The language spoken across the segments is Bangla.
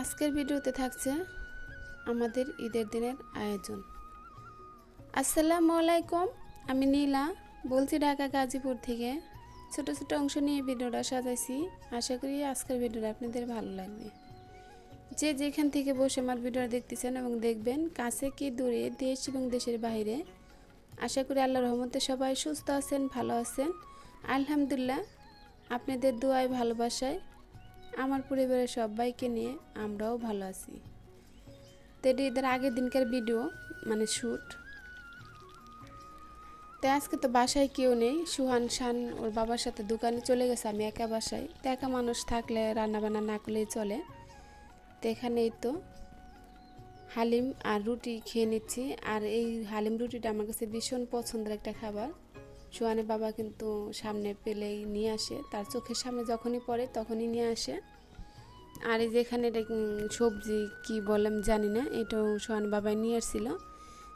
আজকের ভিডিওতে থাকছে আমাদের ঈদের দিনের আয়োজন। আসসালামু আলাইকুম, আমি নীলা, বলছি ঢাকা গাজীপুর থেকে। ছোট ছোট অংশ নিয়ে ভিডিওটা সাজাইছি। আশা করি আজকের ভিডিওটা আপনাদের ভালো লাগবে। যে যেখান থেকে বসে আমার ভিডিওটা দেখতেছেন এবং দেখবেন, কাছে কি দূরে দেশ এবং দেশের বাইরে, আশা করি আল্লাহর রহমতে সবাই সুস্থ আছেন, ভালো আছেন। আলহামদুলিল্লাহ, আপনাদের দোয়ায় ভালোবাসায় আমার পরিবারের সবাইকে নিয়ে আমরাও ভালো আছি। তো এটি এদের আগের দিনকার ভিডিও মানে শ্যুট তো আজকে তো বাসায় কেউ নেই। সুহান শান ওর বাবার সাথে দোকানে চলে গেছে, আমি একা বাসায়। তো একা মানুষ থাকলে রান্নাবান্না না করলেই চলে। তো এখানেই তো। হালিম আর রুটি খেয়ে নিচ্ছি। আর এই হালিম রুটিটা আমার কাছে ভীষণ পছন্দের একটা খাবার। সোহানের বাবা কিন্তু সামনে পেলেই নিয়ে আসে। তার চোখের সামনে যখনই পড়ে তখনই নিয়ে আসে। আর এই যেখানে এটা উম, সবজি কি বললাম জানি না এটাও সোহান বাবাই নিয়ে আসছিল।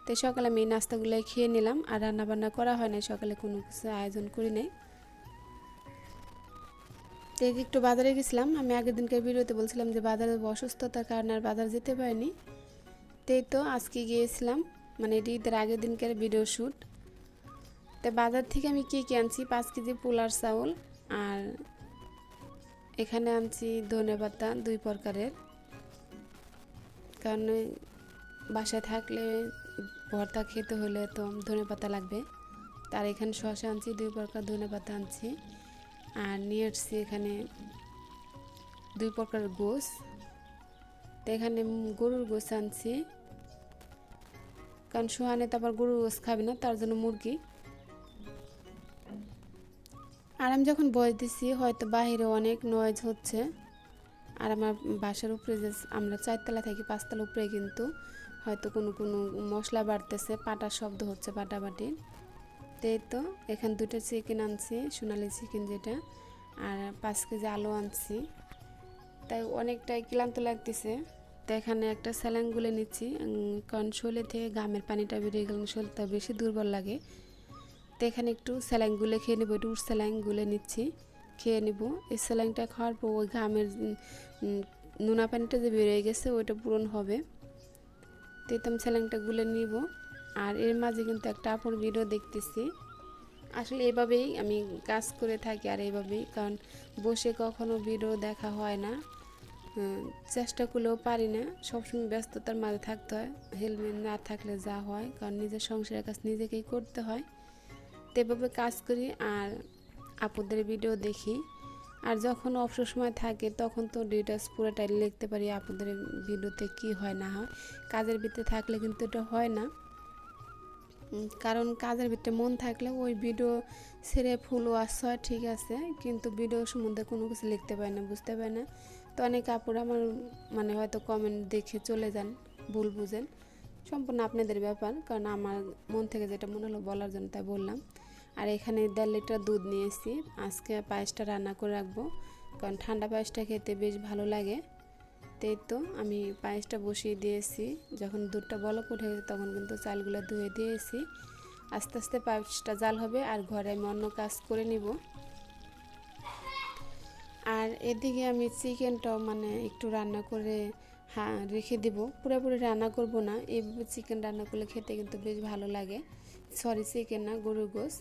তো সকালে আমি এই নাস্তাগুলো খেয়ে নিলাম আর রান্না বান্না করা হয় না সকালে কোনো কিছু আয়োজন করি নাই। তো একটু বাজারে গেছিলাম আমি আগের দিনকার ভিডিওতে বলছিলাম যে বাজারে অসুস্থতার কারণে আর বাজার যেতে পারিনি। তো এই তো আজকে গিয়েছিলাম মানে এটি ঈদের আগের দিনকার ভিডিও শ্যুট। তো বাজার থেকে আমি কী কী আনছি? পাঁচ কেজি পোলার চাউল আর এখানে আনছি ধনে পাতা দুই প্রকারের। কারণ বাসায় থাকলে ভর্তা খেতে হলে তো ধনে পাতা লাগবে। তার এখানে শসা আনছি, দুই প্রকার ধনে পাতা আনছি। আর নিয়ে আসছি এখানে দুই প্রকার গোস। তো এখানে গরুর গোস আনছি। কারণ সোহানে তো আবার গরুর গোস খাবে না, তার জন্য মুরগি। আর আমি যখন বয়স দিছি হয়তো বাইরে অনেক নয়েজ হচ্ছে। আর আমার বাসার উপরে যে আমরা চারতলা থাকি, পাঁচতলা উপরে কিন্তু হয়তো কোনো কোনো মশলা বাড়তেছে, পাটার শব্দ হচ্ছে পাটাপাটি তো এই তো, এখানে দুটো চিকেন আনছি, সোনালি চিকেন যেটা, আর পাঁচ কেজি আলু আনছি। তাই অনেকটাই ক্লান্ত লাগতেছে। তো এখানে একটা স্যালাইন গুলে নিচ্ছি। কারণ শরীরে থেকে গামের পানিটা বেরিয়ে গেলে শরীরটা বেশি দুর্বল লাগে। তো এখানে একটু স্যালাইন গুলে খেয়ে নেব, একটু স্যালাইন গুলে নিচ্ছি, খেয়ে নেব। এই স্যালাইনটা খাওয়ার পর ওই ঘামের নোনা পানিটা যে বেরিয়ে গেছে ওইটা পূরণ হবে। তো আমি স্যালাইনটা গুলে নিব। আর এর মাঝে কিন্তু একটা আপন ভিডিও দেখতেছি। আসলে এভাবেই আমি কাজ করে থাকি আর এইভাবেই কারণ বসে কখনো ভিডিও দেখা হয় না। চেষ্টা করলেও পারি না। সবসময় ব্যস্ততার মাঝে থাকতে হয়। হেলমেট না থাকলে যা হয়, কারণ নিজের সংসারের কাজ নিজেকেই করতে হয়। তো এভাবে কাজ করি আর আপুদের ভিডিও দেখি। আর যখন অবসর সময় থাকে, তখন তো ডিটেলস পুরোটাই লিখতে পারি আপুদের ভিডিওতে কি হয়, না হয়। কাজের ভিতরে থাকলে কিন্তু এটা হয় না। কারণ কাজের ভিতরে মন থাকলে ওই ভিডিও ছেড়ে ফুল ওয়াশ হয়, ঠিক আছে। কিন্তু ভিডিও সম্বন্ধে কোনো কিছু লিখতে পারে না, বুঝতে পারে না। তো অনেক আপুরা আমার মানে হয়তো কমেন্ট দেখে চলে যান, ভুল বুঝেন। সম্পূর্ণ আপনাদের ব্যাপার, কারণ আমার মন থেকে যেটা মনে হলো বলার জন্য তাই বললাম। আর এখানে দেড় লিটার দুধ নিয়েছি। আজকে পায়েসটা রান্না করে রাখব, কারণ ঠান্ডা পায়েসটা খেতে বেশ ভালো লাগে। তো এই তো আমি পায়েসটা বসিয়ে দিয়েছি। যখন দুধটা বলক উঠে গেছে, তখন কিন্তু চালগুলো ধুয়ে দিয়েছি। আস্তে আস্তে পায়েসটা জাল হবে আর ঘরে আমি অন্য কাজ করে নিব। আর এদিকে আমি চিকেনটাও মানে একটু রান্না করে হ্যাঁ রেখে দিব। পুরোপুরি রান্না করব না। এইভাবে চিকেন রান্না করলে খেতে কিন্তু বেশ ভালো লাগে। সরি চিকেন না, গরুর গোস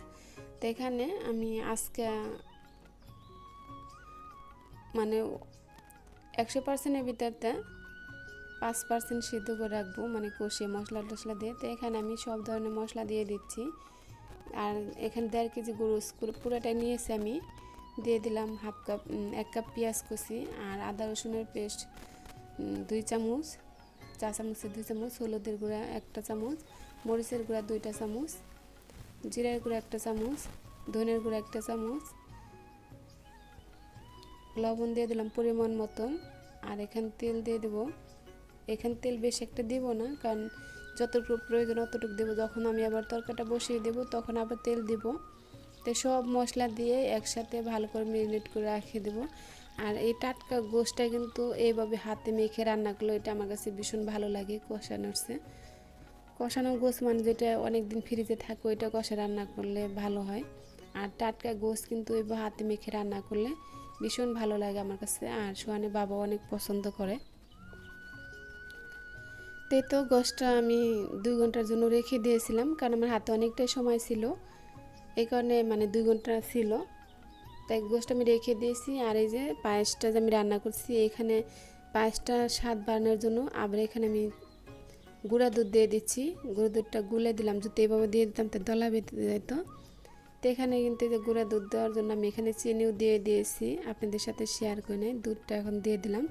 তো এখানে আমি আজকে মানে একশো পার্সেন্টের ভিতরতে পাঁচ পার্সেন্ট সিদ্ধ করে রাখব মানে কষিয়ে মশলা টশলা দিয়ে। তো এখানে আমি সব ধরনের মশলা দিয়ে দিচ্ছি। আর এখানে দেড় কেজি গরু পুরোটাই নিয়েছি আমি। দিয়ে দিলাম হাফ কাপ এক কাপ পেঁয়াজ কুচি আর আদা রসুনের পেস্ট। দুই চামচ, চা চামচের দুই চামচ, হলুদের গুঁড়া একটা চামচ, মরিচের গুঁড়া দুইটা চামচ, জিরার গুঁড়া একটা চামচ, ধনের গুঁড়া একটা চামচ। লবণ দিয়ে দিলাম পরিমাণ মতন, আর এখান তেল দিয়ে দেবো। এখান তেল বেশি একটা দিব না, কারণ যতটুকু প্রয়োজন অতটুকু দেবো। যখন আমি আবার তরকাটা বসিয়ে দেবো, তখন আবার তেল দিব। তো সব মশলা দিয়ে একসাথে ভালো করে মেরিনেট করে রাখিয়ে দেবো। আর এই টাটকা গোশটা কিন্তু এইভাবে হাতে মেখে রান্না করলে এটা আমার কাছে ভীষণ ভালো লাগে কষানোর চেয়ে। কষানো গোশ মানে যেটা অনেক দিন ফ্রিজে থাকে, ওইটা কষা রান্না করলে ভালো হয়। আর টাটকা গোশ কিন্তু এইভাবে হাতে মেখে রান্না করলে ভীষণ ভালো লাগে আমার কাছে। আর সোহানের বাবা অনেক পছন্দ করে। তাই তো গোশটা আমি দুই ঘণ্টার জন্য রেখে দিয়েছিলাম, কারণ আমার হাতে অনেকটাই সময় ছিল। এই কারণে মানে দুই ঘণ্টা ছিল। তাই গোশটা আমি রেখে দিয়েছি আর এই যে পায়েসটা যে আমি রান্না করছি, এখানে পায়েসটা স্বাদ বাড়ানোর জন্য আবার এখানে আমি গুঁড়া দুধ দিয়ে দিচ্ছি। গুঁড়া দুধটা গুলে দিলাম, যদি এভাবে দিয়ে দিতাম তো দলা বেঁধে যেত তো এখানে কিন্তু যে গুঁড়া দুধ দেওয়ার জন্য আমি এখানে চিনিও দিয়ে দিয়েছি, আপনাদের সাথে শেয়ার করে নিই দুধটা এখন দিয়ে দিলাম।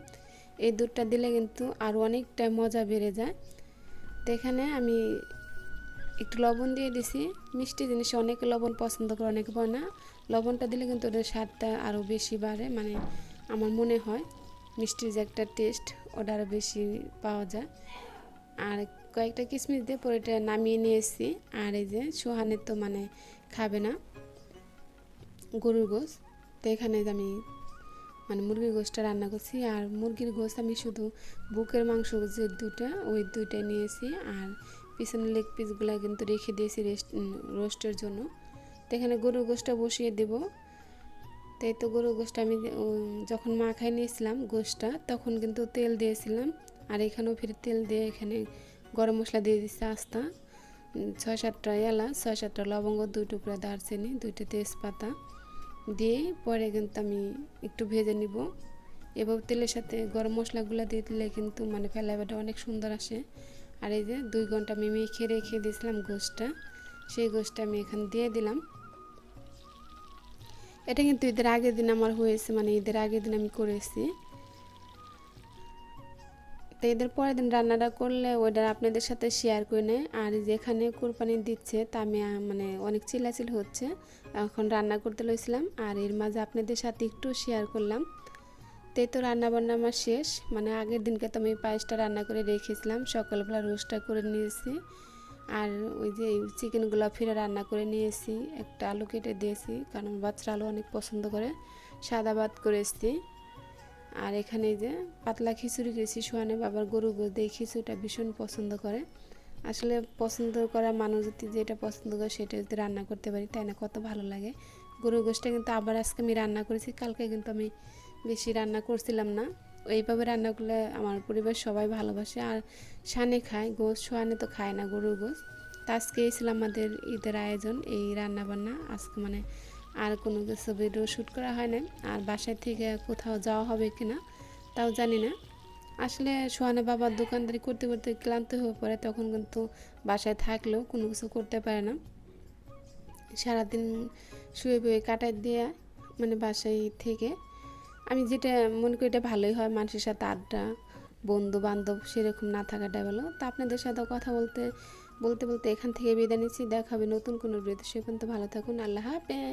এই দুধটা দিলে কিন্তু আরও অনেকটা মজা বেড়ে যায়। তো এখানে আমি একটু লবণ দিয়ে দিছি, মিষ্টি জিনিস অনেকে লবণ পছন্দ করে, অনেকে পায় না। লবণটা দিলে কিন্তু ওটার স্বাদটা আরও বেশি বাড়ে মানে আমার মনে হয়। মিষ্টির যে একটা টেস্ট ওটা আরও বেশি পাওয়া যায়। আর কয়েকটা কিশমিশ দিয়ে পরে এটা নামিয়ে নিয়েছি। আর এই যে সোহানের তো মানে খাবে না গরুর গোস তো এখানে আমি মানে মুরগির গোশটা রান্না করছি। আর মুরগির গোশ আমি শুধু বুকের মাংস যে দুটা ওই দুইটা নিয়েছি। আর পিছনের লেগ পিসগুলো কিন্তু রেখে দিয়েছি রেস্ট রোস্টের জন্য। এখানে গরুর গোশটা বসিয়ে দেব। তাই তো গরুর গোশটা আমি যখন মাখায় নিয়েছিলাম গোশটা, তখন কিন্তু তেল দিয়েছিলাম। আর এখানেও ফিরে তেল দিয়ে এখানে গরম মশলা দিয়ে দিচ্ছি আস্তা। ছয় সাতটা এলাচ, ছয় সাতটা লবঙ্গ, দুই টুকরা দারচিনি, দুইটা তেজপাতা দিয়ে পরে কিন্তু আমি একটু ভেজে নিব। এবার তেলের সাথে গরম মশলাগুলো দিয়ে দিলে কিন্তু মানে ফেলাইবাটা অনেক সুন্দর আসে। আর এই যে দুই ঘণ্টা আমি মেখে রেখে দিয়েছিলাম গোশটা, সেই গোশটা আমি এখানে দিয়ে দিলাম। এটা কিন্তু ঈদের আগের দিন আমার হয়েছে মানে ঈদের আগের দিন আমি করেছি। তো ঈদের পরের দিন রান্নাটা করলে ওইটা আপনাদের সাথে শেয়ার করে নেয় আর যেখানে কোরবানি দিচ্ছে, তা আমি মানে অনেক চিল্লাচিল হচ্ছে। এখন রান্না করতে লইছিলাম, আর এর মাঝে আপনাদের সাথে একটু শেয়ার করলাম। তাই তো রান্না বান্না আমার শেষ। মানে আগের দিনকে তো আমি পায়েসটা রান্না করে রেখেছিলাম, সকালবেলা রোস্টটা করে নিয়েছি। আর ওই যে চিকেনগুলো ফিরে রান্না করে নিয়েছি, একটা আলু কেটে দিয়েছি, কারণ বাচ্চারা আলু অনেক পছন্দ করে, সাদা ভাত করে করেছি। আর এখানে যে পাতলা খিচুড়ি করেছি সোহানে বাবার গরু এই খিচুড়িটা ভীষণ পছন্দ করে। আসলে পছন্দ করা মানুষ যদি যেটা পছন্দ করে সেটা যদি রান্না করতে পারি, তাই না? কত ভালো লাগে। গরু গোষ্ঠটা কিন্তু আবার আজকে আমি রান্না করেছি, কালকে কিন্তু আমি বেশি রান্না করছিলাম না। এইভাবে রান্না করলে আমার পরিবার সবাই ভালোবাসে। আর সানে খায় গোস সোহানে তো খায় না, গরুর গোস তা আজকে ছিল আমাদের ঈদের আয়োজন, এই রান্না বান্না আজকে মানে আর কোনো কিছু ভিডিও শ্যুট করা হয় না আর বাসায় থেকে কোথাও যাওয়া হবে কি না, তাও জানি না। আসলে সোহানে বাবার দোকানদারি করতে করতে ক্লান্ত হয়ে পড়ে, তখন কিন্তু বাসায় থাকলেও কোনো কিছু করতে পারে না। সারাদিন শুয়ে বয়ে কাটাই দিয়ে মানে বাসায় থেকে আমি যেটা মনে করি এটা ভালোই হয় মানুষের সাথে আড্ডা বন্ধু বান্ধব সেরকম না থাকাটা ভালো। তা আপনাদের সাথে কথা বলতে বলতে বলতে এখান থেকে বিদায় নিচ্ছি। দেখা হবে নতুন কোনো ভিডিওতে। সে পর্যন্ত ভালো থাকুন। আল্লাহ হাফেজ।